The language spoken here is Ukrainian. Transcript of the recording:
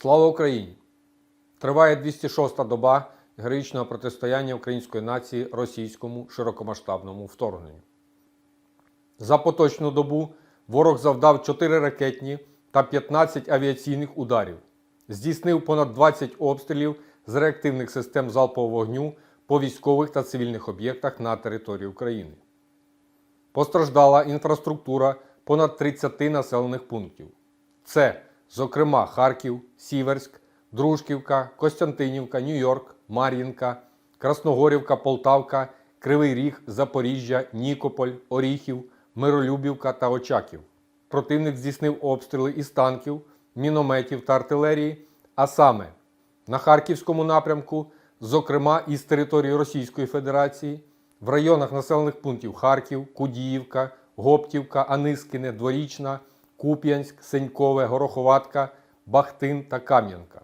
Слава Україні! Триває 206-та доба героїчного протистояння української нації російському широкомасштабному вторгненню. За поточну добу ворог завдав 4 ракетні та 15 авіаційних ударів, здійснив понад 20 обстрілів з реактивних систем залпового вогню по військових та цивільних об'єктах на території України. Постраждала інфраструктура понад 30 населених пунктів. Це, зокрема, Харків, Сіверськ, Дружківка, Костянтинівка, Нью-Йорк, Мар'їнка, Красногорівка, Полтавка, Кривий Ріг, Запоріжжя, Нікополь, Оріхів, Миролюбівка та Очаків. Противник здійснив обстріли із танків, мінометів та артилерії, а саме на Харківському напрямку, зокрема із території Російської Федерації, в районах населених пунктів Харків, Кудіївка, Гоптівка, Анискине, Дворічна, Куп'янськ, Сенькове, Гороховатка, Бахтин та Кам'янка.